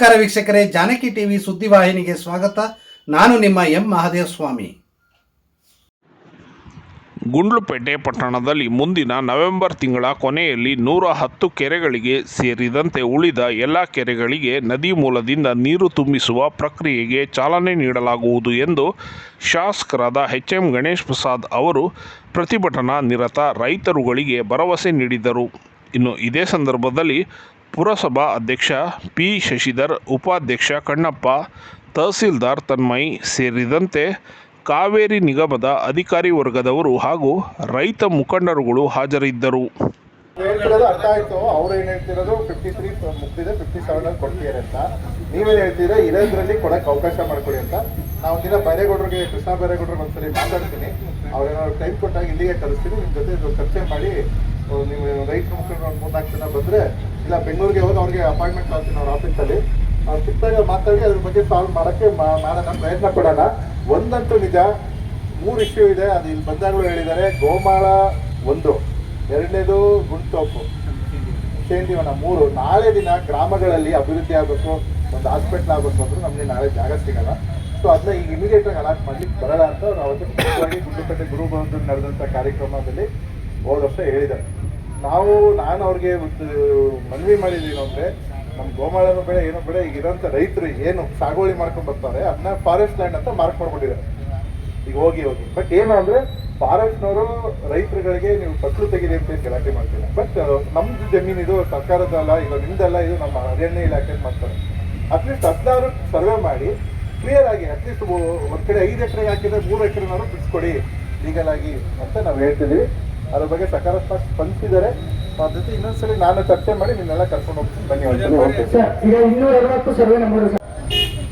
ನಮಸ್ಕಾರ ವೀಕ್ಷಕರೇ, ಜಾನಕಿ ಟಿವಿ ಸುದ್ದಿವಾಹಿನಿಗೆ ಸ್ವಾಗತ. ನಾನು ನಿಮ್ಮ ಎಂ ಮಹಾದೇವ ಸ್ವಾಮಿ ಗುಂಡ್ಲುಪೇಟೆ ಪಟ್ಟಣದಲ್ಲಿ ಮುಂದಿನ ನವೆಂಬರ್ ತಿಂಗಳ ಕೊನೆಯಲ್ಲಿ ನೂರ ಹತ್ತು ಕೆರೆಗಳಿಗೆ ಸೇರಿದಂತೆ ಉಳಿದ ಎಲ್ಲ ಕೆರೆಗಳಿಗೆ ನದಿ ಮೂಲದಿಂದ ನೀರು ತುಂಬಿಸುವ ಪ್ರಕ್ರಿಯೆಗೆ ಚಾಲನೆ ನೀಡಲಾಗುವುದು ಎಂದು ಶಾಸಕರಾದ ಎಚ್ ಎಂ ಗಣೇಶ್ ಪ್ರಸಾದ್ ಅವರು ಪ್ರತಿಭಟನಾ ನಿರತ ರೈತರುಗಳಿಗೆ ಭರವಸೆ ನೀಡಿದರು. ಇನ್ನು ಇದೇ ಸಂದರ್ಭದಲ್ಲಿ ಪುರಸಭಾ ಅಧ್ಯಕ್ಷ ಪಿ. ಶಶಿಧರ್, ಉಪಾಧ್ಯಕ್ಷ ಕಣ್ಣಪ್ಪ, ತಹಸೀಲ್ದಾರ್ ತನ್ಮಯ್ ಸೇರಿದಂತೆ ಕಾವೇರಿ ನಿಗಮದ ಅಧಿಕಾರಿ ವರ್ಗದವರು ಹಾಗೂ ರೈತ ಮುಖಂಡರುಗಳು ಹಾಜರಿದ್ದರು. ಹೇಳ್ತಿರೋದು ಅರ್ಥ ಆಯ್ತು. ಅವ್ರು ಏನ್ ಹೇಳ್ತಿರೋದು? ಫಿಫ್ಟಿ ತ್ರೀ ಮುಗ್ದಿದೆ ಫಿಫ್ಟಿ ಸೆವೆನ್ ಅಲ್ಲಿ ಕೊಡ್ತೀರಿ ಅಂತ. ನೀವೇನ್ ಹೇಳ್ತೀರಾ ಇರೋದ್ರಲ್ಲಿ ಕೊಡಕ್ ಅವಕಾಶ ಮಾಡ್ಕೊಡಿ ಅಂತ. ನಾವು ಒಂದಿನ ಬೈರೇಗೌಡರಿಗೆ, ಕೃಷ್ಣ ಬೈರೇಗೌಡರಿಗೆ ಒಂದ್ಸಲಿ ಮಾತಾಡ್ತೀನಿ. ಅವ್ರೇನಾದ್ರು ಟೈಮ್ ಕೊಟ್ಟಾಗ ಇಲ್ಲಿಗೆ ಕಳಿಸ್ತೀನಿ. ನಿಮ್ಮ ಜೊತೆ ಚರ್ಚೆ ಮಾಡಿ ನೀವು ರೈತರ ಮುಖಂಡರು ಒಂದು ಮೂರ್ನಾಲ್ಕು ಜನ ಬಂದ್ರೆ ಇಲ್ಲ, ಬೆಂಗಳೂರಿಗೆ ಹೋಗಿ ಅವ್ರಿಗೆ ಅಪಾಯಿಂಟ್ಮೆಂಟ್ ಮಾಡ್ತೀನಿ ಅವ್ರ ಆಫೀಸಲ್ಲಿ ಅವ್ರು ಸಿಕ್ತಾಗ ಮಾತಾಡಿ ಅದ್ರ ಬಗ್ಗೆ ಸಾಲ್ವ್ ಮಾಡೋಕ್ಕೆ ಮಾಡೋಣ, ಪ್ರಯತ್ನ ಕೊಡೋಣ. ಒಂದಂತೂ ನಿಜ, ಮೂರು ಇಶ್ಯೂ ಇದೆ, ಅದು ಇಲ್ಲಿ ಬಂದಾಗಲೂ ಹೇಳಿದ್ದಾರೆ. ಗೋಮಾಳ ಒಂದು, ಎರಡನೇದು ಗುಂಟೋಪು. ಸೇಂದಿವನ ಮೂರು, ನಾಳೆ ದಿನ ಗ್ರಾಮಗಳಲ್ಲಿ ಅಭಿವೃದ್ಧಿ ಆಗಬೇಕು, ಒಂದು ಹಾಸ್ಪಿಟ್ಲ್ ಆಗಬೇಕು ಅಂದ್ರೆ ನಮಗೆ ನಾಳೆ ಜಾಗ ಸಿಗಲ್ಲ. ಸೊ ಅದನ್ನ ಈಗ ಇಮಿಡಿಯೇಟ್ ಆಗಿ ಅಲಾಟ್ ಮಾಡ್ಲಿಕ್ಕೆ ಬರಲ್ಲ ಅಂತ ಅವತ್ತು ಮುಖ್ಯವಾಗಿ ಗುಂಡ್ಲುಪೇಟೆ ಗುರು ನಡೆದಂಥ ಕಾರ್ಯಕ್ರಮದಲ್ಲಿ ಹೋದ ವರ್ಷ ಹೇಳಿದ್ದಾರೆ. ನಾವು, ನಾನು ಅವ್ರಿಗೆ ಮನವಿ ಮಾಡಿದ್ದೀವಿ ಅಂದ್ರೆ ನಮ್ಮ ಗೋಮಾಳನೂ ಬೇಡ ಏನೋ ಬೇಡ ಈಗ ರೈತರು ಏನು ಸಾಗುವಳಿ ಮಾಡ್ಕೊಂಡು ಬರ್ತಾರೆ ಅದನ್ನ ಫಾರೆಸ್ಟ್ ಲ್ಯಾಂಡ್ ಅಂತ ಮಾರ್ಕ್ ಮಾಡ್ಕೊಂಡಿದ್ದಾರೆ ಈಗ ಹೋಗಿ ಹೋಗಿ. ಬಟ್ ಏನು ಅಂದ್ರೆ ಫಾರೆಸ್ಟ್ನವರು ರೈತರುಗಳಿಗೆ ನೀವು ಫಸಲು ತೆಗೀರಿ ಅಂತ ಗಲಾಟೆ ಮಾಡ್ತಿಲ್ಲ ಬಟ್ ನಮ್ದು ಜಮೀನು ಇದು ಸರ್ಕಾರದಲ್ಲ ಇದು ನಿಮ್ದಲ್ಲ, ಇದು ನಮ್ಮ ಅರಣ್ಯ ಇಲಾಖೆ ಮಾಡ್ತಾರೆ. ಅಟ್ಲೀಸ್ಟ್ ಹದಿನಾರು ಸರ್ವೆ ಮಾಡಿ ಕ್ಲಿಯರ್ ಆಗಿ ಅಟ್ಲೀಸ್ಟ್ ಒಂದ್ ಕಡೆ ಐದು ಎಕರೆಗೆ ಹಾಕಿದ್ರೆ ಮೂರು ಎಕರೆನಾದ್ರು ಬಿಡಿಸ್ಕೊಡಿ ಲೀಗಲ್ ಆಗಿ ಅಂತ ನಾವು ಹೇಳ್ತಿದೀವಿ. ಅದ್ರ ಬಗ್ಗೆ ಸಕಾರಾತ್ಮಕ ಸ್ಪಂದಿಸಿದ್ದಾರೆ ಜೊತೆ ಇನ್ನೊಂದ್ಸಲಿ ನಾನು ಚರ್ಚೆ ಮಾಡಿ ನಿನ್ನೆಲ್ಲ ಕರ್ಕೊಂಡು ಹೋಗ್ತೀನಿ. ಬನ್ನಿ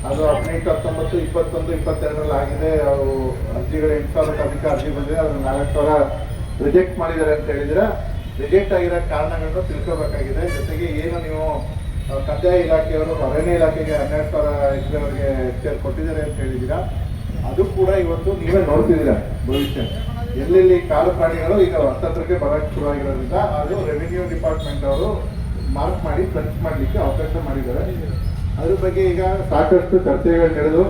ಅದು ಹದಿನೆಂಟು ಹತ್ತೊಂಬತ್ತು ಇಪ್ಪತ್ತೊಂದು ಇಪ್ಪತ್ತೆರಡರಲ್ಲಿ ಆಗಿದೆ. ಅವರು ಅರ್ಜಿಗಳು ಎಂಟು ಸಾವಿರದ ಅಧಿಕ ಅರ್ಜಿ ಬಂದಿದೆ. ಅದನ್ನ ನಾಲ್ಕು ಸಾವಿರ ರಿಜೆಕ್ಟ್ ಮಾಡಿದ್ದಾರೆ ಅಂತ ಹೇಳಿದ್ರೆ ರಿಜೆಕ್ಟ್ ಆಗಿರೋ ಕಾರಣಗಳನ್ನು ತಿಳ್ಕೋಬೇಕಾಗಿದೆ. ಜೊತೆಗೆ ಏನು ನೀವು ಕಂದಾಯ ಇಲಾಖೆಯವರು ಅರಣ್ಯ ಇಲಾಖೆಗೆ ಹನ್ನೆರಡು ಸಾವಿರ ಎಕರೆವರೆಗೆ ಎಚ್ಚರಿಕೆ ಕೊಟ್ಟಿದ್ದಾರೆ ಅಂತ ಹೇಳಿದ್ದೀರಾ? ಅದು ಕೂಡ ಇವತ್ತು ನೀವೇ ನೋಡ್ತಿದ್ದೀರಾ ಭವಿಷ್ಯ. ಎಲ್ಲೆಲ್ಲಿ ಕಾಡು ಪ್ರಾಣಿಗಳು, ಈಗ ಹತ್ತತ್ರಕ್ಕೆ ಬರಕ್ಕೆ ಶುರುವಾಗಿರೋದ್ರಿಂದ ಅದು ರೆವಿನ್ಯೂ ಡಿಪಾರ್ಟ್ಮೆಂಟ್ ಅವರು ಮಾರ್ಕ್ ಮಾಡಿ ಸರ್ಚ್ ಮಾಡಲಿಕ್ಕೆ ಅವಕಾಶ ಮಾಡಿದ್ದಾರೆ. ಅದ್ರ ಬಗ್ಗೆ ಈಗ ಸಾಕಷ್ಟು ಚರ್ಚೆಗಳು ನಡೆದು,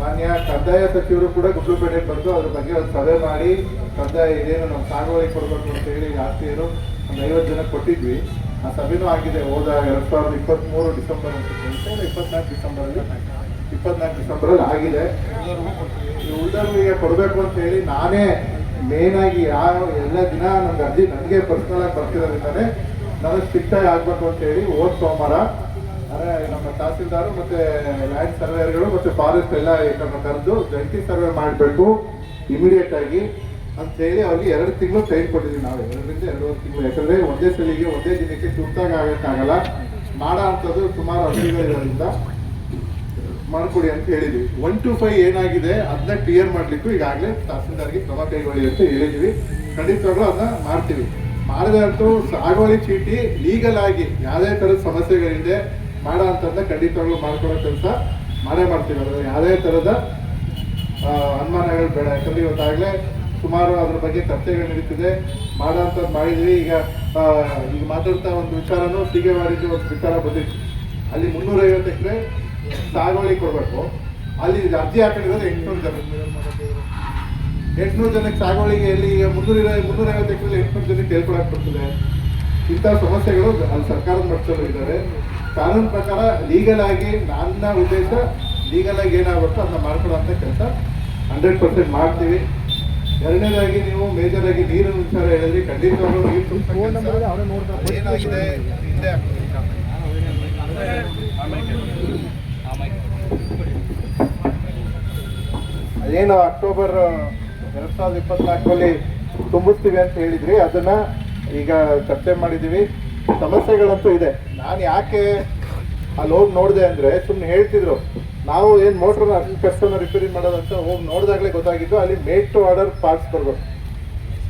ಮಾನ್ಯ ಕಂದಾಯ ಸಚಿವರು ಕೂಡ ಗುಡ್ಲುಪೇಟೆಗೆ ಬಂದು ಅದ್ರ ಬಗ್ಗೆ ಒಂದು ಸಭೆ ಮಾಡಿ ಕಂದಾಯ ಇದೇನು ನಮ್ಮ ಸಾಗುವಳಿ ಕೊಡಬೇಕು ಅಂತ ಹೇಳಿ ಆಸ್ತಿಯರು ಒಂದು ಐವತ್ತು ಜನ ಕೊಟ್ಟಿದ್ವಿ. ಆ ಸಭೆನೂ ಆಗಿದೆ, ಹೋದ ಎರಡು ಸಾವಿರದ ಇಪ್ಪತ್ತ್ಮೂರು ಡಿಸೆಂಬರ್ ಅಂತ ಇಪ್ಪತ್ನಾಲ್ಕು ಡಿಸೆಂಬರಲ್ಲಿ ಇಪ್ಪತ್ನಾಲ್ಕು ಡಿಸೆಂಬರಲ್ಲಿ ಆಗಿದೆ. ಉಳಿದವರಿಗೆ ಕೊಡಬೇಕು ಅಂತ ಹೇಳಿ ನಾನೇ ಮೇನ್ ಆಗಿ ಯಾವ ಎಲ್ಲ ದಿನ ನಮ್ಗೆ ಅರ್ಜಿ, ನನಗೆ ಪರ್ಸನಲ್ ಆಗಿ ಬರ್ತಿರೋದ್ರಿಂದಾನೆ ನಾನು ಆಗ್ಬೇಕು ಅಂತ ಹೇಳಿ ಹೋದ್ ಸೋಮವಾರ, ಅಂದ್ರೆ ನಮ್ಮ ತಹಸೀಲ್ದಾರ್ ಮತ್ತೆ ಲ್ಯಾಂಡ್ ಸರ್ವೇರ್ಗಳು ಮತ್ತೆ ಫಾರೆಸ್ಟ್ ಎಲ್ಲ ಇದನ್ನು ಕರೆದು ಜಂಟಿ ಸರ್ವೆ ಮಾಡಬೇಕು ಇಮಿಡಿಯೇಟ್ ಆಗಿ ಅಂತ ಹೇಳಿ ಅವ್ರಿಗೆ ಎರಡು ತಿಂಗಳು ಟೈಮ್ ಕೊಟ್ಟಿದ್ದೀವಿ ನಾವು. ಎರಡರಿಂದ ಎರಡೂವರೆ ತಿಂಗಳು. ಯಾಕಂದ್ರೆ ಒಂದೇ ಸಲಿಗೆ, ಒಂದೇ ದಿನಕ್ಕೆ ತುರ್ತಾಗಿ ಆಗೋಕ್ಕಾಗಲ್ಲ. ಮಾಡೋ ಅಂಥದ್ದು ಸುಮಾರು ಅರ್ಜಿಗಳಿರೋದ್ರಿಂದ ಮಾಡ್ಕೊಡಿ ಅಂತ ಹೇಳಿದ್ವಿ. ಒನ್ ಟು ಫೈವ್ ಏನಾಗಿದೆ ಅದನ್ನ ಕ್ಲಿಯರ್ ಮಾಡ್ಲಿಕ್ಕೂ ಈಗಾಗಲೇ ತಹಸೀಲ್ದಾರ್ಗೆ ಕ್ರಮ ಕೈಗೊಳ್ಳಿ ಅಂತ ಹೇಳಿದ್ವಿ. ಖಂಡಿತವಾಗ್ಲೂ ಅದನ್ನ ಮಾಡ್ತೀವಿ. ಮಾಡಿದಂತೂ ಸಾಗುವಳಿ ಚೀಟಿ ಲೀಗಲ್ ಆಗಿ ಯಾವುದೇ ಥರದ ಸಮಸ್ಯೆಗಳಿದೆ ಮಾಡೋ ಅಂತ ಖಂಡಿತವಾಗ್ಲೂ ಮಾಡ್ಕೊಳ್ಳೋ ಕೆಲಸ ಮಾಡೇ ಮಾಡ್ತೀವಿ. ಅದ್ರ ಯಾವುದೇ ಥರದ ಅನುಮಾನಗಳು ಬೇಡ. ಯಾಕಂದ್ರೆ ಇವತ್ತಾಗಲೇ ಸುಮಾರು ಅದ್ರ ಬಗ್ಗೆ ಚರ್ಚೆಗಳು ನಡೀತಿದೆ. ಮಾಡೋ ಅಂಥದ್ದು ಮಾಡಿದ್ವಿ. ಈಗ ಈಗ ಮಾತಾಡ್ತಾ ಒಂದು ವಿಚಾರನೂ ಮಾಡಿದ್ದು ಒಂದು ವಿಚಾರ ಬಂದಿತ್ತು. ಅಲ್ಲಿ ಮುನ್ನೂರೈವತ್ತು ಎಕರೆ ಸಾಗುವಳಿ ಕೊಡಬೇಕು. ಅಲ್ಲಿ ಅರ್ಜಿ ಹಾಕೊಂಡಿರೋದು ಎಂಟುನೂರು ಜನ. ಎಂಟುನೂರು ಜನಕ್ಕೆ ಸಾಗುವಳಿಗೆ ಎಲ್ಲಿ ಮುನ್ನೂರ ಮುನ್ನೂರೈವತ್ತು ಎಕರೆ ಎಂಟುನೂರು ಜನಕ್ಕೆ ಹೇಳ್ಕೊಳಕ್ ಬರ್ತದೆ. ಇಂಥ ಸಮಸ್ಯೆಗಳು ಅಲ್ಲಿ ಸರ್ಕಾರದ ಮಟ್ಟದಲ್ಲೂ ಇದ್ದಾರೆ. ಕಾನೂನು ಪ್ರಕಾರ ಲೀಗಲ್ ಆಗಿ ನನ್ನ ಉದ್ದೇಶ ಲೀಗಲ್ ಆಗಿ ಏನಾಗುತ್ತೋ ಅದನ್ನ ಮಾಡ್ಕೊಳ್ಳೋಂಥ ಕೆಲಸ ಹಂಡ್ರೆಡ್ ಪರ್ಸೆಂಟ್ ಮಾಡ್ತೀವಿ. ಎರಡನೇದಾಗಿ ನೀವು ಮೇಜರ್ ಆಗಿ ನೀರಿನ ವಿಚಾರ ಹೇಳಿದ್ರೆ ಖಂಡಿತವಾಗ್ಲೂ ನೀರು ಏನಾಗಿದೆ ಹಿಂದೆ ಅದೇನು ಅಕ್ಟೋಬರ್ ಎರಡ್ ಸಾವಿರದ ಇಪ್ಪತ್ನಾಲ್ಕರಲ್ಲಿ ತುಂಬಿಸ್ತೀವಿ ಅಂತ ಹೇಳಿದ್ರಿ, ಅದನ್ನ ಈಗ ಚರ್ಚೆ ಮಾಡಿದೀವಿ ಸಮಸ್ಯೆಗಳಂತೂ ಇದೆ. ನಾನು ಯಾಕೆ ಅಲ್ಲಿ ಹೋಗಿ ನೋಡಿದೆ ಅಂದ್ರೆ ಸುಮ್ಮನೆ ಹೇಳ್ತಿದ್ರು, ನಾವು ಏನು ಮೋಟ್ರನ್ನ ಕಷ್ಟನ ರಿಪೇರಿ ಮಾಡೋದಂತ ಹೋಗಿ ನೋಡಿದಾಗಲೇ ಗೊತ್ತಾಗಿದ್ದು, ಅಲ್ಲಿ ಮೇಡ್ ಟು ಆರ್ಡರ್ ಪಾರ್ಟ್ಸ್ ಬರಬೇಕು.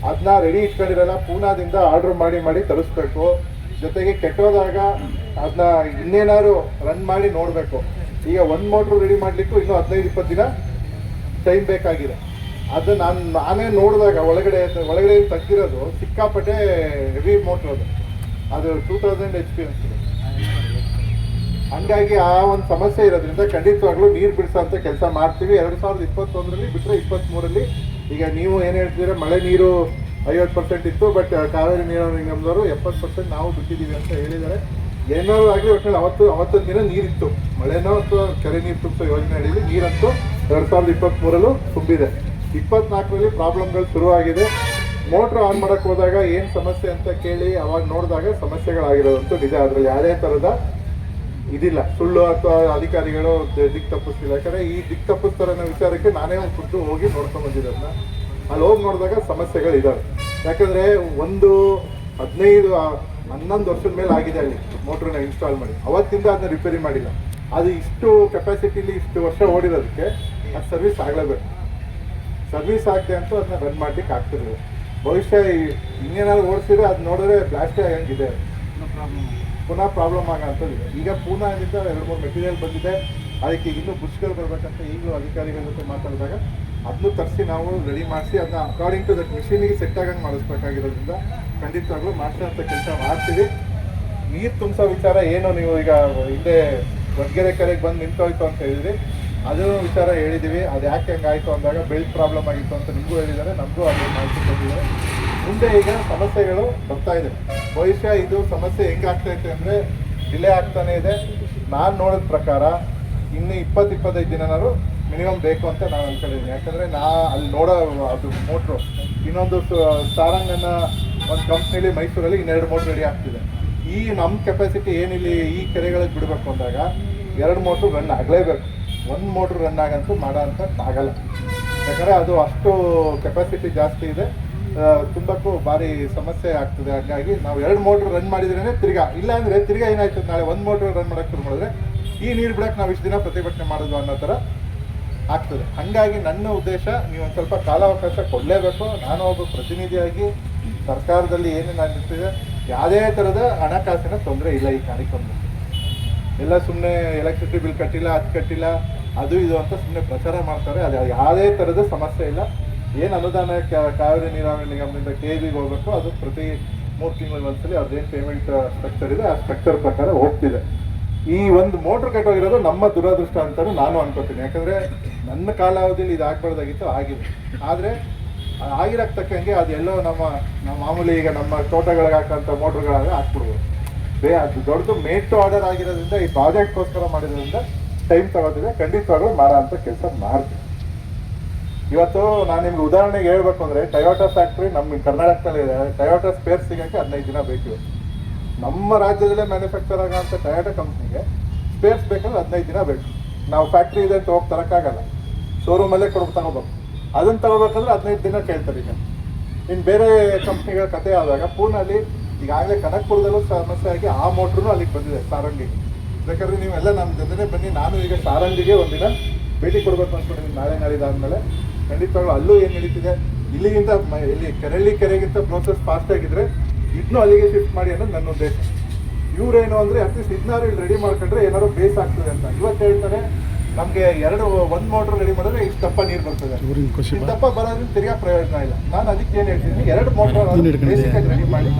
ಅದನ್ನ ರೆಡಿ ಇಟ್ಕೊಂಡಿರಲ್ಲ, ಪೂನಾದಿಂದ ಆರ್ಡರ್ ಮಾಡಿ ಮಾಡಿ ತರಿಸ್ಬೇಕು. ಜೊತೆಗೆ ಕೆಟ್ಟೋದಾಗ ಅದನ್ನ ಇನ್ನೇನಾದ್ರು ರನ್ ಮಾಡಿ ನೋಡಬೇಕು. ಈಗ ಒಂದು ಮೋಟ್ರ್ ರೆಡಿ ಮಾಡಲಿಕ್ಕೂ ಇನ್ನೂ ಹದಿನೈದು, ಇಪ್ಪತ್ತು ದಿನ ಟೈಮ್ ಬೇಕಾಗಿದೆ. ಅದು ನಾನು, ನಾನೇ ನೋಡಿದಾಗ ಒಳಗಡೆ ಒಳಗಡೆ ತೆಗ್ದಿರೋದು ಸಿಕ್ಕಾಪಟ್ಟೆ ಹೆವಿ ಮೋಟ್ರ್ ಅದು. ಅದು ಟೂ ತೌಸಂಡ್ ಎಚ್ ಪಿ ಅನ್ಸಿದೆ ಹಂಗಾಗಿ ಆ ಒಂದು ಸಮಸ್ಯೆ ಇರೋದ್ರಿಂದ ಖಂಡಿತವಾಗ್ಲೂ ನೀರು ಬಿಡಿಸೋಂಥ ಕೆಲಸ ಮಾಡ್ತೀವಿ. ಎರಡು ಸಾವಿರದ ಇಪ್ಪತ್ತೊಂದರಲ್ಲಿ ಬಿಟ್ಟರೆ ಇಪ್ಪತ್ತ್ಮೂರಲ್ಲಿ ಈಗ ನೀವು ಏನು ಹೇಳ್ತೀರಾ, ಮಳೆ ನೀರು ಐವತ್ತು ಪರ್ಸೆಂಟ್ ಇತ್ತು ಬಟ್ ಕಾವೇರಿ ನೀರಾವರಿ ನಿಗಮದವರು ಎಪ್ಪತ್ತು ಪರ್ಸೆಂಟ್ ನಾವು ಬಿಟ್ಟಿದ್ದೀವಿ ಅಂತ ಹೇಳಿದ್ದಾರೆ. ಏನಾದ್ರು ಆಗಲಿ ಒಟ್ಟಿನಲ್ಲಿ ಅವತ್ತು, ಅವತ್ತೊಂದು ದಿನ ನೀರಿತ್ತು. ಮಳೆನೋ ಅಥವಾ ಕೆರೆ ನೀರು ತುಂಬಿಸೋ ಯೋಜನೆ ಅಡಿಯಲ್ಲಿ ನೀರಂತೂ ಎರಡು ಸಾವಿರದ ಇಪ್ಪತ್ತ್ಮೂರಲ್ಲೂ ತುಂಬಿದೆ. ಇಪ್ಪತ್ನಾಲ್ಕರಲ್ಲಿ ಪ್ರಾಬ್ಲಮ್ಗಳು ಶುರುವಾಗಿದೆ. ಮೋಟ್ರ್ ಆನ್ ಮಾಡಕ್ಕೆ ಹೋದಾಗ ಏನು ಸಮಸ್ಯೆ ಅಂತ ಕೇಳಿ ಅವಾಗ ನೋಡಿದಾಗ ಸಮಸ್ಯೆಗಳಾಗಿರೋದಂತೂ ನಿಜ. ಅದರಲ್ಲಿ ಯಾವುದೇ ಥರದ ಇದಿಲ್ಲ. ಸುಳ್ಳು ಅಥವಾ ಅಧಿಕಾರಿಗಳು ದಿಕ್ ತಪ್ಪಿಸ್ತಿಲ್ಲ. ಯಾಕಂದ್ರೆ ಈ ದಿಕ್ ತಪ್ಪಿಸ್ತಾರೆ ಅನ್ನೋ ವಿಚಾರಕ್ಕೆ ನಾನೇ ಒಂದು ಖುದ್ದು ಹೋಗಿ ನೋಡ್ಕೊಂಡ್ ಬಂದಿದ್ದೆ ಅಲ್ಲಿ ಹೋಗಿ ನೋಡಿದಾಗ ಸಮಸ್ಯೆಗಳು ಇದಾವೆ ಯಾಕಂದ್ರೆ ಒಂದು ಹದಿನೈದು ಹನ್ನೊಂದು ವರ್ಷದ ಮೇಲೆ ಆಗಿದೆ ಅಲ್ಲಿ. ಮೋಟ್ರನ್ನ ಇನ್ಸ್ಟಾಲ್ ಮಾಡಿ. ಅವತ್ತಿಂದ ಅದನ್ನ ರಿಪೇರಿ ಮಾಡಿಲ್ಲ. ಅದು ಇಷ್ಟು ಕೆಪಾಸಿಟಿಲಿ ಇಷ್ಟು ವರ್ಷ ಓಡಿರೋದಕ್ಕೆ ಅದು ಸರ್ವಿಸ್ ಆಗಲೇಬೇಕು. ಸರ್ವಿಸ್ ಆಗದೆ ಅಂತೂ ಅದನ್ನ ರನ್ ಮಾಡ್ಲಿಕ್ಕೆ ಆಗ್ತಿರಲಿಲ್ಲ. ಬಹುಶಃ ಇನ್ನೇನಾದ್ರು ಓಡಿಸಿದ್ರೆ ಅದು ನೋಡಿದ್ರೆ ಬ್ಲಾಸ್ಟೇ ಹೆಂಗಿದೆ ಪುನಃ ಪ್ರಾಬ್ಲಮ್ ಆಗೋಂಥದ್ದು ಈಗ ಪೂನಾದಿಂದ ಎರಡು ಮೂರು ಮೆಟೀರಿಯಲ್ ಬಂದಿದೆ. ಅದಕ್ಕೆ ಇನ್ನೂ ಬುಷ್ಗಳು ಬರಬೇಕಂತ ಈಗಲೂ ಅಧಿಕಾರಿಗಳ ಜೊತೆ ಮಾತಾಡಿದಾಗ ಅದನ್ನು ತರಿಸಿ ನಾವು ರೆಡಿ ಮಾಡಿಸಿ ಅದನ್ನ ಅಕಾರ್ಡಿಂಗ್ ಟು ದಟ್ ಮಿಷಿನಿಗೆ ಸೆಟ್ ಆಗಂಗೆ ಮಾಡಿಸ್ಬೇಕಾಗಿರೋದ್ರಿಂದ ಖಂಡಿತವಾಗ್ಲೂ ಮಾಡ್ತಾ ಕೆಲಸ ಮಾಡ್ತೀವಿ. ನೀರು ತುಂಬಿಸೋ ವಿಚಾರ ಏನು ನೀವು ಈಗ ಹಿಂದೆ ವಡ್ಗೆರೆ ಕೆರೆಗೆ ಬಂದು ನಿಂತೋಯ್ತು ಅಂತ ಹೇಳಿದ್ರಿ. ಅದು ವಿಚಾರ ಹೇಳಿದ್ದೀವಿ ಅದು ಯಾಕೆ ಹಂಗಾಯ್ತು ಅಂದಾಗ ಬೆಲ್ಟ್ ಪ್ರಾಬ್ಲಮ್ ಆಗಿತ್ತು ಅಂತ ನಿಮಗೂ ಹೇಳಿದ್ದಾರೆ, ನಮಗೂ ಅದು ಮಾಹಿತಿ ಕೊಟ್ಟಿದ್ದಾರೆ. ಮುಂದೆ ಈಗ ಸಮಸ್ಯೆಗಳು ಬರ್ತಾ ಇದೆ. ಬಹುಶಃ ಇದು ಸಮಸ್ಯೆ ಹೆಂಗಾಗ್ತೈತೆ ಅಂದರೆ ಡಿಲೇ ಆಗ್ತಾನೆ ಇದೆ. ನಾನು ನೋಡಿದ ಪ್ರಕಾರ ಇನ್ನು ಇಪ್ಪತ್ತು ಇಪ್ಪತ್ತೈದು ದಿನನಾದ್ರು ಮಿನಿಮಮ್ ಬೇಕು ಅಂತ ನಾನು ಅನ್ಕೊಂಡಿದ್ದೀನಿ. ಯಾಕಂದರೆ ನಾ ಅಲ್ಲಿ ನೋಡೋ ಅದು ಮೋಟ್ರು. ಇನ್ನೊಂದು ಸಾರಂಗನ್ನ ಒಂದು ಕಂಪ್ನಿಲಿ ಮೈಸೂರಲ್ಲಿ ಇನ್ನೆರಡು ಮೋಟ್ರ್ ರೆಡಿ ಆಗ್ತಿದೆ. ಈ ನಮ್ಮ ಕೆಪಾಸಿಟಿ ಏನಿಲ್ಲಿ ಈ ಕೆರೆಗಳಿಗೆ ಬಿಡಬೇಕು ಅಂದಾಗ ಎರಡು ಮೋಟ್ರ್ ರನ್ ಆಗಲೇಬೇಕು. ಒಂದು ಮೋಟ್ರ್ ರನ್ ಆಗಂತೂ ಮಾಡೋ ಆಗಲ್ಲ. ಯಾಕಂದರೆ ಅದು ಅಷ್ಟು ಕೆಪಾಸಿಟಿ ಜಾಸ್ತಿ ಇದೆ. ತುಂಬಕ್ಕೂ ಭಾರಿ ಸಮಸ್ಯೆ ಆಗ್ತದೆ. ಹಾಗಾಗಿ ನಾವು ಎರಡು ಮೋಟ್ರ್ ರನ್ ಮಾಡಿದ್ರೇ ತಿರ್ಗಾ. ಇಲ್ಲ ಅಂದರೆ ತಿರ್ಗಾ ಏನಾಯ್ತು? ನಾಳೆ ಒಂದು ಮೋಟ್ರ್ ರನ್ ಮಾಡೋಕ್ಕೆ ಶುರು ಮಾಡಿದ್ರೆ ಈ ನೀರು ಬಿಡಕ್ಕೆ ನಾವು ಇಷ್ಟು ದಿನ ಪ್ರತಿಭಟನೆ ಮಾಡೋದು ಅನ್ನೋ ಥರ ಆಗ್ತದೆ. ಹಾಗಾಗಿ ನನ್ನ ಉದ್ದೇಶ ನೀವು ಒಂದು ಸ್ವಲ್ಪ ಕಾಲಾವಕಾಶ ಕೊಡಲೇಬೇಕು. ನಾನು ಒಬ್ಬ ಪ್ರತಿನಿಧಿಯಾಗಿ ಸರ್ಕಾರದಲ್ಲಿ ಏನೇನು ಆಗಿರ್ತಿದೆ ಯಾವುದೇ ಥರದ ಹಣಕಾಸಿನ ತೊಂದರೆ ಇಲ್ಲ ಈ ಕಾರ್ಯಕ್ರಮದಲ್ಲಿ. ಎಲ್ಲ ಸುಮ್ಮನೆ ಎಲೆಕ್ಟ್ರಿಸಿಟಿ ಬಿಲ್ ಕಟ್ಟಿಲ್ಲ, ಅದು ಕಟ್ಟಿಲ್ಲ, ಅದು ಇದು ಅಂತ ಸುಮ್ಮನೆ ಪ್ರಚಾರ ಮಾಡ್ತಾರೆ. ಅದು ಯಾವುದೇ ಥರದ ಸಮಸ್ಯೆ ಇಲ್ಲ. ಏನು ಅನುದಾನ ಕಾವೇರಿ ನೀರಾವರಿ ನಿಗಮದಿಂದ ಕೆ ಬಿಗೆ ಹೋಗಬೇಕು ಅದು ಪ್ರತಿ ಮೂರು ತಿಂಗಳ ಒಂದ್ಸಲಿ ಅದೇನು ಪೇಮೆಂಟ್ ಸ್ಟ್ರಕ್ಚರ್ ಇದೆ, ಆ ಸ್ಟ್ರಕ್ಚರ್ ಪ್ರಕಾರ ಹೋಗ್ತಿದೆ. ಈ ಒಂದು ಮೋಟ್ರ್ ಕಟ್ಟೋಗಿರೋದು ನಮ್ಮ ದುರದೃಷ್ಟ ಅಂತಲೂ ನಾನು ಅನ್ಕೋತೀನಿ. ಯಾಕಂದರೆ ನನ್ನ ಕಾಲಾವಧಿಯಲ್ಲಿ ಇದು ಆಗಬಾರ್ದಾಗಿತ್ತು ಆಗಿದೆ. ಆದರೆ ಆಗಿರಕ್ಕೆ ತಕ್ಕಂಗೆ ಅದೆಲ್ಲೋ ನಮ್ಮ ನಮ್ಮ ಮಾಮೂಲಿ ಈಗ ನಮ್ಮ ತೋಟಗಳಿಗೆ ಹಾಕೋಂಥ ಮೋಟ್ರ್ಗಳಾದ್ರೆ ಹಾಕ್ಬಿಡ್ಬೋದು. ಬೇ ಅದು ದೊಡ್ಡದು ಮೇಡ್ ಟು ಆರ್ಡರ್ ಆಗಿರೋದ್ರಿಂದ, ಈ ಪ್ರಾಜೆಕ್ಟ್ಗೋಸ್ಕರ ಮಾಡಿರೋದ್ರಿಂದ ಟೈಮ್ ತಗೋತಿದೆ ಖಂಡಿತವಾಗ್ಲೂ ಮಾಡೋ ಅಂತ ಕೆಲಸ ಮಾಡ್ತೀವಿ ಇವತ್ತು ನಾನು ನಿಮ್ಗೆ ಉದಾಹರಣೆಗೆ ಹೇಳ್ಬೇಕು ಅಂದರೆ ಟೊಯೋಟಾ ಫ್ಯಾಕ್ಟ್ರಿ ನಮ್ಮ ಕರ್ನಾಟಕದಲ್ಲಿ ಇದೆ. ಟೊಯೋಟಾ ಸ್ಪೇರ್ ಸಿಗೋಕ್ಕೆ ಹದಿನೈದು ದಿನ ಬೇಕು ನಮ್ಮ ರಾಜ್ಯದಲ್ಲೇ ಮ್ಯಾನುಫ್ಯಾಕ್ಚರ್ ಆಗೋಂಥ ಟೊಯೋಟಾ ಕಂಪ್ನಿಗೆ ಸ್ಪೇರ್ಸ್ ಬೇಕಂದ್ರೆ ಹದಿನೈದು ದಿನ ಬೇಕು. ನಾವು ಫ್ಯಾಕ್ಟ್ರಿ ಇದೆ ಅಂತ ಹೋಗಿ ತರೋಕ್ಕಾಗಲ್ಲ. ಶೋರೂಮಲ್ಲೇ ಕೊಡ್ಬೇಕು ತಗೋಬೇಕು. ಅದನ್ನು ತಗೋಬೇಕಂದ್ರೆ ಹದಿನೈದು ದಿನ ಕೇಳ್ತಾರೆ ಈಗ. ಇನ್ನು ಬೇರೆ ಕಂಪ್ನಿಗಳ ಕತೆ ಆದಾಗ ಪೂನಲ್ಲಿ ಈಗಾಗಲೇ ಕನಕ್ಪುರದಲ್ಲೂ ಸಮಸ್ಯೆ ಆಗಿ ಆ ಮೋಟ್ರೂ ಅಲ್ಲಿಗೆ ಬಂದಿದೆ ಸಾರಂಗಿಗೆ ಬೇಕಾದ್ರೆ ನೀವೆಲ್ಲ ನಮ್ಮ ಜೊತೆನೇ ಬನ್ನಿ, ನಾನು ಈಗ ಸಾರಂಗಿಗೆ ಒಂದಿನ ಭೇಟಿ ಕೊಡಬೇಕು ಅಂದ್ಕೊಂಡಿದ್ದೀನಿ ನಾಳೆ ನಾಳಿದಾದ್ಮೇಲೆ ಖಂಡಿತವಾಗ್ಲೂ ಅಲ್ಲೂ ಏನು ನಡೀತಿದೆ? ಇಲ್ಲಿಗಿಂತ ಇಲ್ಲಿ ಕೆರೆಳ್ಳಿ ಕೆರೆಗಿಂತ ಪ್ರೋಸೆಸ್ ಫಾಸ್ಟ್ ಆಗಿದ್ರೆ ಇದನ್ನೂ ಅಲ್ಲಿಗೆ ಶಿಫ್ಟ್ ಮಾಡಿ ಅನ್ನೋದು ನನ್ನ ಉದ್ದೇಶ. ಇವರೇನು ಅಂದರೆ ಅಟ್ಲೀಸ್ಟ್ ಇದನ್ನಾರು ಇಲ್ಲಿ ರೆಡಿ ಮಾಡ್ಕೊಂಡ್ರೆ ಏನಾದ್ರು ಬೇಸ್ ಆಗ್ತದೆ ಅಂತ. ಇವತ್ತು ಹೇಳ್ತಾರೆ ನಮಗೆ ಎರಡು ಒಂದು ಮೋಟರ್ ರೆಡಿ ಮಾಡಿದ್ರೆ ಇಷ್ಟು ದಪ್ಪ ನೀರು ಬರ್ತದೆ. ಇಷ್ಟು ದಪ್ಪ ಬರೋದ್ರಿಂದ ತಿರ್ಗಾ ಪ್ರಯೋಜನ ಇಲ್ಲ. ನಾನು ಅದಕ್ಕೆ ಏನು ಹೇಳ್ತೀನಿ ಎರಡು ಮೋಟ್ರ್ ಬೇಸಿಕಾಗಿ ರೆಡಿ ಮಾಡಿ.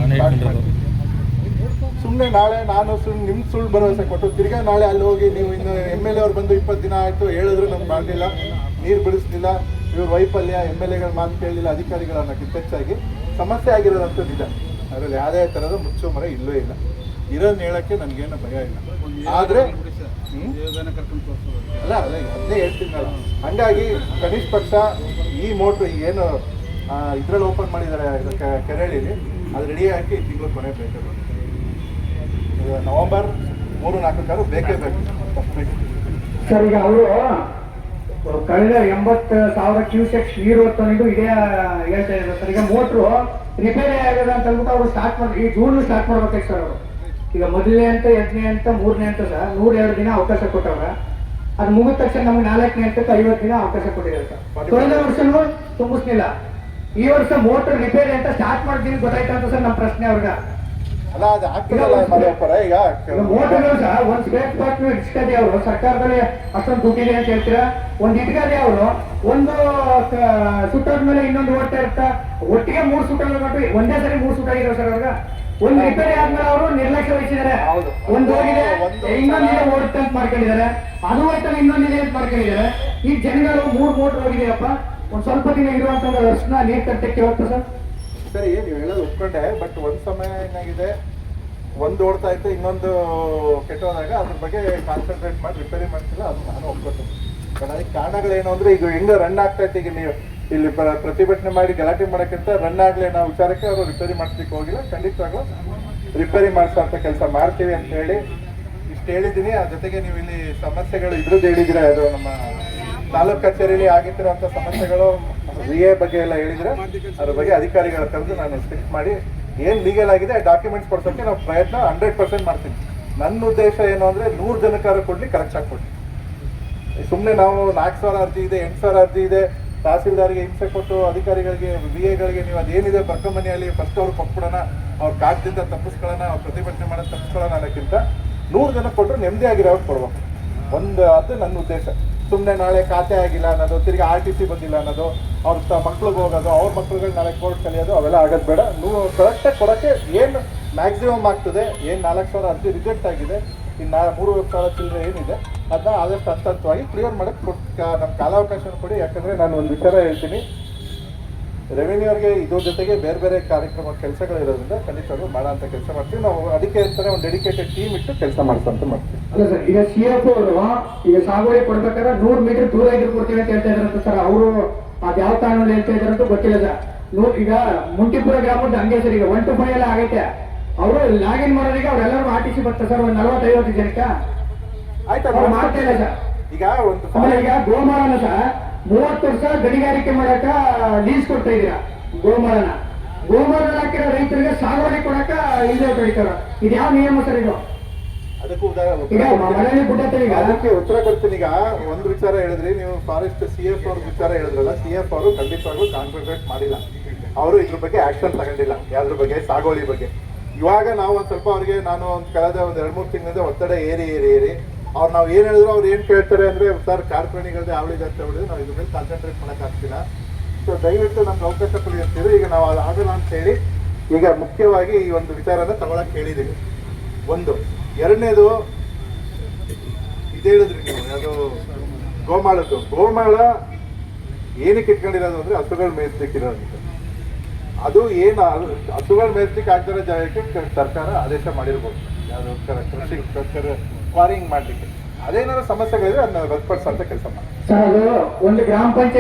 ಸುಮ್ಮನೆ ನಾಳೆ ನಾನು ಸುಳ್ಳು ನಿಮ್ಮ ಸುಳ್ಳು ಭರವಸೆ ಕೊಟ್ಟು ತಿರ್ಗಾ ನಾಳೆ ಅಲ್ಲಿ ಹೋಗಿ ನೀವು ಇನ್ನು ಎಂ ಎಲ್ ಎ ಅವ್ರು ಬಂದು ಇಪ್ಪತ್ತು ದಿನ ಆಯಿತು ಹೇಳಿದ್ರು ನಮ್ಗೆ ಮಾಡಲಿಲ್ಲ. ನೀರು ಬಿಡಿಸ್ಲಿಲ್ಲ. ಇವ್ರ ವೈಫಲ್ಯ ಎಂ ಎಲ್ ಎಗಳ ಮಾತು ಕೇಳಲಿಲ್ಲ ಅಧಿಕಾರಿಗಳ ಅನ್ನೋಕ್ಕಿಂತ ಹೆಚ್ಚಾಗಿ. ಸಮಸ್ಯೆ ಆಗಿರೋದಂತೂ ನಿಜ ಅದರಲ್ಲಿ ಯಾವುದೇ ಥರದ ಮುಚ್ಚು ಮರ ಇಲ್ಲವೇ ಇಲ್ಲ. ಇರೋದನ್ನ ಹೇಳೋಕ್ಕೆ ನನಗೇನು ಭಯ ಇಲ್ಲ. ಆದರೆ ಅಲ್ಲ ಅಲ್ಲ ಅದನ್ನೇ ಹೇಳ್ತೀನಲ್ಲ ಹಂಗಾಗಿ ಕನಿಷ್ಠ ಪಕ್ಷ ಈ ಮೋಟ್ರು ಏನು ಇದ್ರಲ್ಲಿ ಓಪನ್ ಮಾಡಿದ್ದಾರೆ ಕೆರಳಿಲಿ ಅದು ರೆಡಿ ಹಾಕಿ ತಿಂಗಳು ಕೊನೆ ಬೇಕು. ಇದು ನವೆಂಬರ್ ಮೂರು ನಾಲ್ಕು ಕಾರು ಬೇಕೇ ಬೇಕು. ಸರ್ ಈಗ ಅವರು ಕಳೆದ ಎಂಬತ್ತು ಸಾವಿರ ಕ್ಯೂಸೆಕ್ಸ್ ನೀರು ತಂದು ಇದೇ ಹೇಳ್ತಾ ಇದ್ದಾರೆ ಸರ್. ಈಗ ಮೋಟ್ರು ರಿಪೇರಿ ಆಗಿದೆ ಅಂತ ಅಂದ್ಬಿಟ್ಟು ಅವರು ಸ್ಟಾರ್ಟ್ ಮಾಡಿ ಈ ಜೂನ್ ಸ್ಟಾರ್ಟ್ ಮಾಡ್ಬೇಕು ಸರ್ ಅವರು. ಈಗ ಮೊದಲನೇ ಅಂತ ಎರಡನೇ ಅಂತ ಮೂರನೇ ಅಂತ ಸಹ ನೂರ ಎರಡು ದಿನ ಅವಕಾಶ ಕೊಟ್ಟವ್ರ. ಅದು ಮುಗಿದ ತಕ್ಷಣ ನಮ್ಗೆ ನಾಲ್ಕನೇ ಅಂತ ಐವತ್ತು ದಿನ ಅವಕಾಶ ಕೊಟ್ಟಿದ್ದಾರೆ ಕೊನೆ ಕಳೆದ ವರ್ಷನೂ ತುಂಬಿಸ್ಲಿಲ್ಲ. ಈ ವರ್ಷ ಮೋಟರ್ ರಿಪೇರಿ ಅಂತ ಸ್ಟಾರ್ಟ್ ಮಾಡ್ತೀನಿ ಗೊತ್ತಾಯ್ತಾ ಅಂತ ಸರ್ ನಮ್ಮ ಪ್ರಶ್ನೆ ಅವ್ರಿಗೆ. ಅಲ್ಲ ಅದು ಆಗ್ತಿರಲ್ಲ ಮನೆಯಪ್ಪರ ಈಗ ಒಂದ್ ಸ್ಪೇಸ್ ಪಾರ್ಟ್ ಇಟ್ಕದೆ ಅವರು. ಸರ್ಕಾರದಲ್ಲಿ ಅಷ್ಟೊಂದು ದುಡ್ಡಿದೆ ಅಂತ ಹೇಳ್ತೀರಾ? ಒಂದ್ ಇಟ್ಕದೆ ಅವರು. ಒಂದು ಸುಟ್ಟೋದ್ ಮೇಲೆ ಇನ್ನೊಂದು ಓಡ್ತಾ ಇರ್ತಾ ಒಟ್ಟಿಗೆ ಮೂರ್ ಸುಟ್ಟ ಮಾಡಿ ಒಂದೇ ಸರಿ ಮೂರ್ ಸುಟ್ಟ ಆಗಿರೋ ಸರ್ ಅವ್ರಿಗೆ. ಒಂದ್ ರಿಪೇರಿ ಆದ್ಮೇಲೆ ಅವರು ನಿರ್ಲಕ್ಷ್ಯ ವಹಿಸಿದ್ದಾರೆ. ಒಂದು ಹೋಗಿದೆ ಇನ್ನೊಂದಿದೆ ಓಡುತ್ತೆ ಅಂತ ಮಾಡ್ಕೊಂಡಿದ್ದಾರೆ. ಅದು ಹೋಯ್ತಲ್ಲ ಇನ್ನೊಂದಿದೆ ಅಂತ ಮಾಡ್ಕೊಂಡಿದ್ದಾರೆ. ಈ ಜನಗಳು ಮೂರ್ ಮೋಟರ್ ಹೋಗಿದೆಯಪ್ಪ. ಒಂದ್ ಸ್ವಲ್ಪ ದಿನ ಇರುವಂತ ವರ್ಷನ ನೀರ್ ಕಟ್ಟಕ್ಕೆ ಹೋಗ್ತಾ ಸರ್. ಸರಿ, ನೀವು ಹೇಳೋದು ಒಪ್ಕೊಂಡೆ ಬಟ್ ಒಂದ್ ಸಮಯ ಏನಾಗಿದೆ? ಒಂದು ಓಡ್ತಾ ಇತ್ತು, ಇನ್ನೊಂದು ಕೆಟ್ಟೋದಾಗ ಅದ್ರ ಬಗ್ಗೆ ಕಾನ್ಸಂಟ್ರೇಟ್ ಮಾಡಿ ರಿಪೇರಿ ಮಾಡ್ತಿಲ್ಲ ಅದು ನಾನು ಒಪ್ಕೊತೀನಿ ಬಟ್ ಅದಕ್ಕೆ ಕಾರಣಗಳೇನು ಅಂದ್ರೆ, ಈಗ ಹೆಂಗ ರನ್ ಆಗ್ತಾ ಇತ್ತು, ಈಗ ನೀವು ಇಲ್ಲಿ ಪ್ರ- ಪ್ರತಿಭಟನೆ ಮಾಡಿ, ಗಲಾಟೆ ಮಾಡೋಕ್ಕಿಂತ ರನ್ ಆಗಲಿ ನಾವು ವಿಚಾರಕ್ಕೆ ಅವರು ರಿಪೇರಿ ಮಾಡಿಸ್ಲಿಕ್ಕೆ ಹೋಗಿಲ್ಲ. ಖಂಡಿತವಾಗ್ಲೂ ರಿಪೇರಿ ಮಾಡಿಸೋಂಥ ಕೆಲಸ ಮಾಡ್ತೀವಿ ಅಂತ ಹೇಳಿ ಇಷ್ಟು ಹೇಳಿದ್ದೀನಿ. ಆ ಜೊತೆಗೆ ನೀವು ಇಲ್ಲಿ ಸಮಸ್ಯೆಗಳು ಇದ್ರದ್ದು ಹೇಳಿದ್ರೆ ಅದು ನಮ್ಮ ತಾಲೂಕು ಕಚೇರಿಯಲ್ಲಿ ಆಗಿತ್ತಿರೋ ಸಮಸ್ಯೆಗಳು ವಿ ಎ ಬಗ್ಗೆ ಎಲ್ಲ ಹೇಳಿದ್ರೆ ಅದ್ರ ಬಗ್ಗೆ ಅಧಿಕಾರಿಗಳ ಕರೆದು ನಾನು ಸ್ಟಿಕ್ ಮಾಡಿ ಏನು ಲೀಗಲ್ ಆಗಿದೆ ಡಾಕ್ಯುಮೆಂಟ್ಸ್ ಕೊಡ್ಸೋಕ್ಕೆ ನಾವು ಪ್ರಯತ್ನ ಹಂಡ್ರೆಡ್ ಪರ್ಸೆಂಟ್ ಮಾಡ್ತೀನಿ ನನ್ನ ಉದ್ದೇಶ ಏನು ಅಂದರೆ ನೂರು ಕೊಡ್ಲಿ ಕರೆಕ್ಟಾಗಿ ಕೊಡ್ಲಿ. ಸುಮ್ಮನೆ ನಾವು ನಾಲ್ಕು ಸಾವಿರ ಅರ್ಜಿ ಇದೆ, ಎಂಟು ಸಾವಿರ ಅರ್ಜಿ ಇದೆ, ತಹಸೀಲ್ದಾರಿಗೆ ಹಿಂಸೆ ಕೊಟ್ಟು ಅಧಿಕಾರಿಗಳಿಗೆ ಬಿ ಎಗಳಿಗೆ ನೀವು ಅದೇನಿದೆ ಬರ್ಕೊಂಬನಿಯಲ್ಲಿ ಫಸ್ಟ್ ಅವ್ರು ಕೊಟ್ಬಿಡೋಣ, ಅವ್ರ ಕಾಟದಿಂದ ತಪ್ಪಿಸ್ಕೊಳ್ಳೋಣ, ಅವ್ರು ಪ್ರತಿಭಟನೆ ಮಾಡೋದು ತಪ್ಪಿಸ್ಕೊಳ್ಳೋಣ ಅನ್ನೋಕ್ಕಿಂತ ನೂರು ಜನ ಕೊಟ್ಟರು ನೆಮ್ಮದಿ ಅವ್ರು ಕೊಡ್ಬೇಕು. ಒಂದು ಅದು ನನ್ನ ಉದ್ದೇಶ. ಸುಮ್ಮನೆ ನಾಳೆ ಖಾತೆ ಆಗಿಲ್ಲ ಅನ್ನೋದು, ತಿರ್ಗಿ ಆರ್ ಟಿ ಸಿ ಬಂದಿಲ್ಲ ಅನ್ನೋದು, ಅವ್ರ ಮಕ್ಳಿಗೆ ಹೋಗೋದು, ಅವ್ರ ಮಕ್ಳುಗಳು ನಾಳೆ ಕೋರ್ಟ್ ಕಲಿಯೋದು ಅವೆಲ್ಲ ಆಗೋದು ಬೇಡ. ನೀವು ಕರೆಕ್ಟಾಗಿ ಕೊಡೋಕ್ಕೆ ಏನು ಮ್ಯಾಕ್ಸಿಮಮ್ ಆಗ್ತದೆ, ಏನು ನಾಲ್ಕು ಸಾವಿರ ಅರ್ಜಿ ರಿಜೆಕ್ಟ್ ಆಗಿದೆ ಇನ್ನು ಮೂರು ಸಾವಿರ ಚಿಲ್ಲರೆ ಏನಿದೆ ಅದನ್ನ ಆದಷ್ಟು ಹಂತ ಕ್ಲಿಯರ್ ಮಾಡಕ್ಕೆ ಕೊಟ್ಟು ನಮ್ಮ ಕಾಲಾವಕಾಶವನ್ನು ಕೊಡಿ, ಯಾಕಂದರೆ ನಾನು ಒಂದು ವಿಚಾರ ಹೇಳ್ತೀನಿ. ರೆವಿನ್ಯೂ ಅವ್ರಿಗೆ ಇದ್ರ ಜೊತೆಗೆ ಬೇರೆ ಬೇರೆ ಕಾರ್ಯಕ್ರಮ ಕೆಲಸಗಳಿರೋದ್ರಿಂದ ಖಂಡಿತವಾಗ್ಲೂ ಮಾಡೋ ಅಂತ ಕೆಲಸ ಮಾಡ್ತೀವಿ. ನಾವು ಅದಕ್ಕೆ ಅಂತಾನೆ ಒಂದು ಡೆಡಿಕೇಟೆಡ್ ಟೀಮ್ ಇಟ್ಟು ಕೆಲಸ ಮಾಡಿಸೋಂತ ಮಾಡ್ತೀವಿ. ಅಲ್ಲ ಸರ್ ಈಗ ಸಿ ಎಫ್ ಅವರು ಈಗ ಸಾಗುವಳಿ ಕೊಡ್ಬೇಕಾದ್ರೆ ನೂರು ಮೀಟರ್ ದೂರ ಇದ್ರು ಕೊಡ್ತೀವಿ ಅಂತ ಹೇಳ್ತಾ ಇದ್ರಂತ ಸರ್. ಅವರು ಅದ್ ಯಾವ ತಾಣದಲ್ಲಿ ಹೇಳ್ತಾ ಇದ್ರಂತ ಗೊತ್ತಿಲ್ಲ ಸರ್. ಈಗ ಮುಂಟಿಪುರ ಗ್ರಾಮದ ಹಂಗೆ ಸರ್. ಈಗ ಒನ್ ಟು ಫೈವ್ ಎಲ್ಲ ಆಗೈತೆ. ಅವರು ಲಾಗಿನ್ ಮಾಡೋರಿಗೆ ಅವ್ರೆಲ್ಲರೂ ಆರ್ ಟಿ ಸಿ ಬರ್ತಾರೆ ಸರ್. ಒಂದ್ ನಲವತ್ತೈವತ್ತು ಜನಕ್ಕೆ. ಆಯ್ತಾ ಮಾಡ್ತಾ ಇಲ್ಲ ಸರ್. ಈಗ ಒಂದು ಈಗ ಗೋಮಾರನ ಸಹ ಮೂವತ್ತು ವರ್ಷ ಗಣಿಗಾರಿಕೆ ಮಾಡಕ ಲೀಸ್ ಕೊಡ್ತಾ ಇದೀರ ಗೋಮರನ ಗೋಮರನ ಹಾಕಿರೋ ರೈತರಿಗೆ ಸಾಗುವಳಿ ಕೊಡಕ ಇಲ್ಲ ಬೆಳಿತಾರ ಇದು ಯಾವ ನಿಯಮ ಸರ್ ಇದು? ಅದಕ್ಕೂ ಉತ್ತರ ಕೊಡ್ತೀನಿ ಈಗ. ಒಂದು ವಿಚಾರ ಹೇಳಿದ್ರಿ ನೀವು ಫಾರೆಸ್ಟ್ ಸಿ ಎಫ್ ಅವ್ರ ವಿಚಾರ ಹೇಳಿದ್ರಲ್ಲ ಸಿ ಎಫ್ ಅವರು ಖಂಡಿತವಾಗ್ಲೂ ಕಾನ್ಸಂಟ್ರೇಟ್ ಮಾಡಿಲ್ಲ. ಅವರು ಇದ್ರ ಬಗ್ಗೆ ಆಕ್ಷನ್ ತಗೊಂಡಿಲ್ಲ ಯಾವ್ದ್ರ ಬಗ್ಗೆ? ಸಾಗುವಳಿ ಬಗ್ಗೆ. ಇವಾಗ ನಾವು ಒಂದ್ ಸ್ವಲ್ಪ ಅವ್ರಿಗೆ ನಾನು ಒಂದು ಕಳೆದ ಒಂದ್ ಎರಡು ಮೂರು ತಿಂಗಳಿಂದ ಒತ್ತಡ ಏರಿ ಏರಿ ಏರಿ. ಅವ್ರು ನಾವು ಏನು ಹೇಳಿದ್ರು ಅವ್ರು ಏನು ಕೇಳ್ತಾರೆ ಅಂದರೆ, ಸರ್ ಕಾರ್ಖಾನೆಗಳದ್ದು ಅವಳಿ ಜಾತ್ರೆ ಹೊಡೆದು ನಾವು ಇದ್ರ ಮೇಲೆ ಕಾನ್ಸಂಟ್ರೇಟ್ ಮಾಡೋಕ್ಕಾಗ್ತಿಲ್ಲ ಸೊ ದಯವಿಟ್ಟು ನಮ್ಗೆ ಅವಕಾಶ ಕೊಡಿ ಈಗ ನಾವು ಅದು ಆಗಲ್ಲ ಅಂತ ಹೇಳಿ, ಈಗ ಮುಖ್ಯವಾಗಿ ಈ ಒಂದು ವಿಚಾರನ ತಗೊಳಕ್ಕೆ ಹೇಳಿದ್ದೀವಿ ಒಂದು. ಎರಡನೇದು, ಇದು ಹೇಳಿದ್ರಿ ನೀವು ಅದು ಗೋಮಾಳದ್ದು. ಗೋಮಾಳ ಏನಕ್ಕೆ ಇಟ್ಕೊಂಡಿರೋದು ಅಂದರೆ ಹಸುಗಳು ಮೇಯಿಸ್ಲಿಕ್ಕಿರೋದು ಅದು ಏನು ಹಸುಗಳು ಮೇಯಿಸ್ಲಿಕ್ಕೆ ಆಗ್ದಿರೋ ಜಾಗಕ್ಕೆ ಸರ್ಕಾರ ಆದೇಶ ಮಾಡಿರ್ಬೋದು. ಯಾವುದು ಕೃಷಿ ಕ್ವಾರಿಂಗ್ ಮಾಡಲಿಕ್ಕೆ. ಅದೇನಾದ್ರು ಸಮಸ್ಯೆಗಳಿದ್ರೆ ಅದನ್ನ ರದ್ದುಪಡಿಸೋ ಕೆಲಸ ಮಾಡಿ ಒಂದು ಗ್ರಾಮ ಪಂಚಾಯತ್